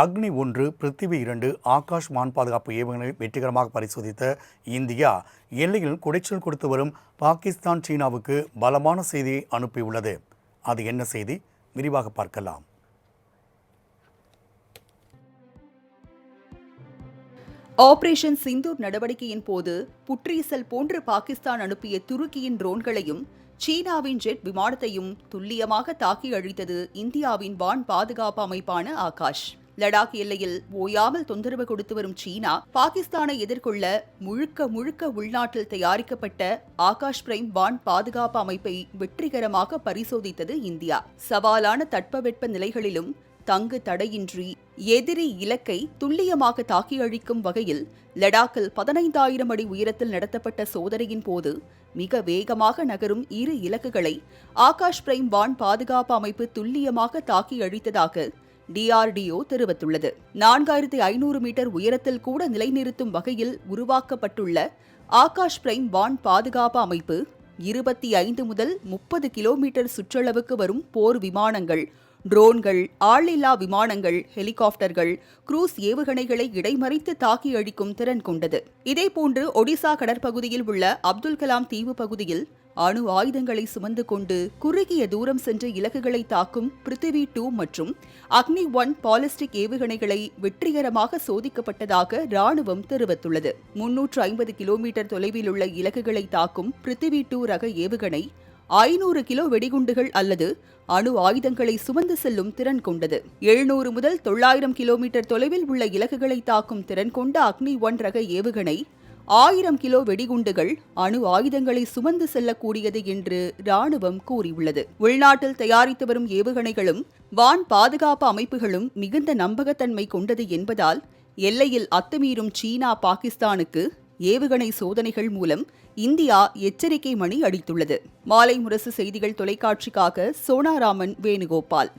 அக்னி ஒன்று பிருத்திவி இரண்டு ஆகாஷ் வான் பாதுகாப்பு ஏவுகணை வெற்றிகரமாக பரிசோதித்த இந்தியா எல்லையில் குடைச்சல் கொடுத்து வரும் பாகிஸ்தான் சீனாவுக்கு பலமான செய்தியை அனுப்பியுள்ளது. அது என்ன செய்தி? விரிவாக பார்க்கலாம். ஆபரேஷன் சிந்தூர் நடவடிக்கையின் போது புற்றீசல் போன்று பாகிஸ்தான் அனுப்பிய துருக்கியின் ட்ரோன்களையும் சீனாவின் ஜெட் விமானத்தையும் துல்லியமாக தாக்கி அழித்தது இந்தியாவின் வான் பாதுகாப்பு அமைப்பான ஆகாஷ். லடாக் எல்லையில் ஓயாமல் தொந்தரவு கொடுத்து வரும் சீனா பாகிஸ்தானை எதிர்கொள்ள முழுக்க முழுக்க உள்நாட்டில் தயாரிக்கப்பட்ட ஆகாஷ் பிரைம் வான் பாதுகாப்பு அமைப்பை வெற்றிகரமாக பரிசோதித்தது இந்தியா. சவாலான தட்பவெட்ப நிலைகளிலும் தங்கு தடையின்றி எதிரி இலக்கை துல்லியமாக தாக்கி அழிக்கும் வகையில் லடாக்கில் பதினைந்தாயிரம் அடி உயரத்தில் நடத்தப்பட்ட சோதனையின் போது மிக வேகமாக நகரும் இரு இலக்குகளை ஆகாஷ் பிரைம் வான் பாதுகாப்பு அமைப்பு துல்லியமாக தாக்கி அழித்ததாக டிஆர்டிஓ தெரிவித்துள்ளது. நான்காயிரத்தி ஐநூறு மீட்டர் உயரத்தில் கூட நிலைநிறுத்தும் வகையில் உருவாக்கப்பட்டுள்ள ஆகாஷ் பிரைம் வான் பாதுகாப்பு அமைப்பு இருபத்தி ஐந்து முதல் முப்பது கிலோமீட்டர் சுற்றளவுக்கு வரும் போர் விமானங்கள் ட்ரோன்கள் ஆளில்லா விமானங்கள் ஹெலிகாப்டர்கள் குரூஸ் ஏவுகணைகளை இடைமறித்து தாக்கி அழிக்கும் திறன் கொண்டது. இதேபோன்று ஒடிசா கடற்பகுதியில் உள்ள அப்துல் கலாம் தீவு பகுதியில் அணு ஆயுதங்களை சுமந்து கொண்டு குறுகிய தூரம் சென்ற இலக்குகளை தாக்கும் பிருத்திவி டூ மற்றும் அக்னி ஒன் பாலிஸ்டிக் ஏவுகணைகளை வெற்றிகரமாக சோதிக்கப்பட்டதாக ராணுவம் தெரிவித்துள்ளது. முன்னூற்று ஐம்பது கிலோமீட்டர் தொலைவில் உள்ள இலக்குகளை தாக்கும் பிருத்திவி டூ ரக ஏவுகணை ஐநூறு கிலோ வெடிகுண்டுகள் அல்லது அணு ஆயுதங்களை சுமந்து செல்லும் திறன் கொண்டது. எழுநூறு முதல் தொள்ளாயிரம் கிலோமீட்டர் தொலைவில் உள்ள இலக்குகளை தாக்கும் திறன் கொண்ட அக்னி ஒன் ரக ஏவுகணை ஆயிரம் கிலோ வெடிகுண்டுகள் அணு ஆயுதங்களை சுமந்து செல்லக்கூடியது என்று ராணுவம் கூறியுள்ளது. உள்நாட்டில் தயாரித்து வரும் ஏவுகணைகளும் வான் பாதுகாப்பு அமைப்புகளும் மிகுந்த நம்பகத்தன்மை கொண்டது என்பதால் எல்லையில் அத்துமீறும் சீனா பாகிஸ்தானுக்கு ஏவுகணை சோதனைகள் மூலம் இந்தியா எச்சரிக்கை மணி அடித்துள்ளது. மாலை முரசு செய்திகள் தொலைக்காட்சிக்காக சோனாராமன் வேணுகோபால்.